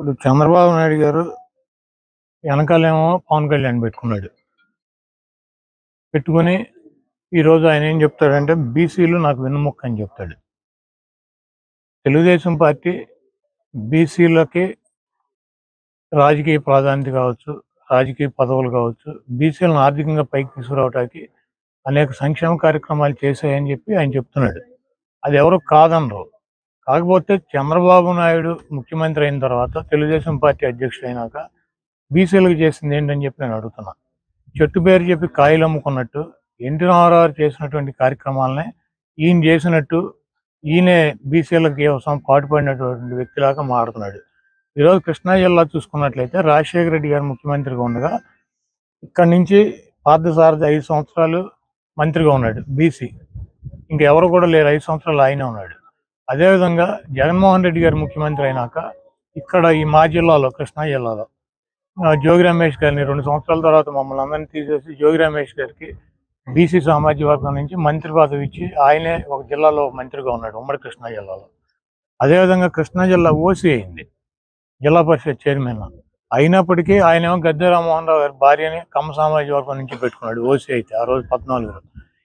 ఇప్పుడు చంద్రబాబు నాయుడు గారు వెనకాలేమో పవన్ కళ్యాణ్ పెట్టుకున్నాడు. పెట్టుకొని ఈరోజు ఆయన ఏం చెప్తాడంటే బీసీలు నాకు వెన్నుముక్క అని చెప్తాడు. తెలుగుదేశం పార్టీ బీసీలకి రాజకీయ ప్రాధాన్యత కావచ్చు రాజకీయ పదవులు కావచ్చు బీసీలను ఆర్థికంగా పైకి తీసుకురావడానికి అనేక సంక్షేమ కార్యక్రమాలు చేశాయని చెప్పి ఆయన చెప్తున్నాడు. అది ఎవరు కాదనరు. కాకపోతే చంద్రబాబు నాయుడు ముఖ్యమంత్రి అయిన తర్వాత తెలుగుదేశం పార్టీ అధ్యక్షుడు అయినాక బీసీలకు చేసింది ఏంటని చెప్పి నేను అడుగుతున్నా. చెట్టు పేరు చెప్పి కాయలు అమ్ముకున్నట్టు ఎన్టీ రామారావు చేసినటువంటి కార్యక్రమాలనే ఈయన చేసినట్టు ఈయనే బీసీలకు కోసం పాటుపడినటువంటి వ్యక్తిలాగా మారుతున్నాడు. ఈరోజు కృష్ణా జిల్లా చూసుకున్నట్లయితే రాజశేఖర రెడ్డి గారు ముఖ్యమంత్రిగా ఉండగా ఇక్కడి నుంచి పార్థసారథి ఐదు సంవత్సరాలు మంత్రిగా ఉన్నాడు బీసీ. ఇంకెవరు కూడా లేరు ఐదు సంవత్సరాలు ఆయనే ఉన్నాడు. అదేవిధంగా జగన్మోహన్ రెడ్డి గారు ముఖ్యమంత్రి అయినాక ఇక్కడ ఈ మా జిల్లాలో కృష్ణా జిల్లాలో జోగి రమేష్ గారిని రెండు సంవత్సరాల తర్వాత మమ్మల్ని అందరినీ తీసేసి జోగి రమేష్ గారికి బీసీ సామాజిక వర్గం నుంచి మంత్రి పదవి ఇచ్చి ఆయనే ఒక జిల్లాలో మంత్రిగా ఉన్నాడు ఉమ్మడి కృష్ణా జిల్లాలో. అదేవిధంగా కృష్ణా జిల్లా ఓసీ అయింది జిల్లా పరిషత్ చైర్మన్. అయినప్పటికీ ఆయన గద్దె రామ్మోహన్ రావు గారి భార్యని కమ్మ సామాజిక వర్గం నుంచి పెట్టుకున్నాడు ఓసీ అయితే ఆ రోజు పద్నాలుగులో.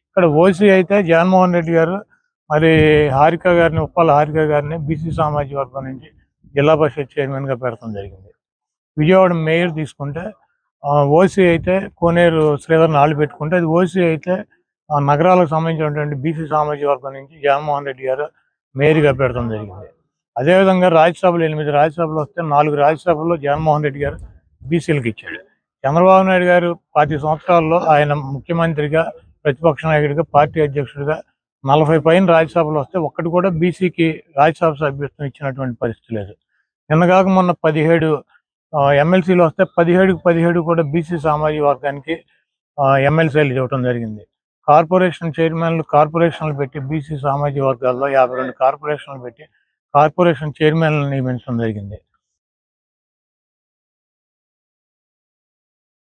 ఇక్కడ ఓసీ అయితే జగన్మోహన్ రెడ్డి గారు మరి హారిక గారిని ఉప్పాల హారిక గారిని బీసీ సామాజిక వర్గం నుంచి జిల్లా పరిషత్ చైర్మన్గా పెడతాం జరిగింది. విజయవాడ మేయర్ తీసుకుంటే ఓసీ అయితే కోనేరు శ్రీధర్ని ఆళ్ళు పెట్టుకుంటే అది ఓసీ అయితే నగరాలకు సంబంధించినటువంటి బీసీ సామాజిక వర్గం నుంచి జగన్మోహన్ రెడ్డి గారు మేయర్గా పెడతాం జరిగింది. అదేవిధంగా రాజ్యసభలో ఎనిమిది రాజ్యసభలు వస్తే నాలుగు రాజ్యసభల్లో జగన్మోహన్ రెడ్డి గారు బీసీలకు ఇచ్చాడు. చంద్రబాబు నాయుడు గారు పాతి సంవత్సరాల్లో ఆయన ముఖ్యమంత్రిగా ప్రతిపక్ష నాయకుడిగా పార్టీ అధ్యక్షుడిగా నలభై పైన రాజ్యసభలు వస్తే ఒక్కటి కూడా బీసీకి రాజ్యసభ సభ్యత్వం ఇచ్చినటువంటి పరిస్థితి లేదు. నిన్నగాక మొన్న పదిహేడు ఎమ్మెల్సీలు వస్తే పదిహేడుకి పదిహేడు కూడా బీసీ సామాజిక వర్గానికి ఎమ్మెల్సీలు ఇవ్వడం జరిగింది. కార్పొరేషన్ చైర్మన్లు కార్పొరేషన్లు పెట్టి బీసీ సామాజిక వర్గాల్లో యాభై రెండు కార్పొరేషన్లు పెట్టి కార్పొరేషన్ చైర్మన్లు నియమించడం జరిగింది.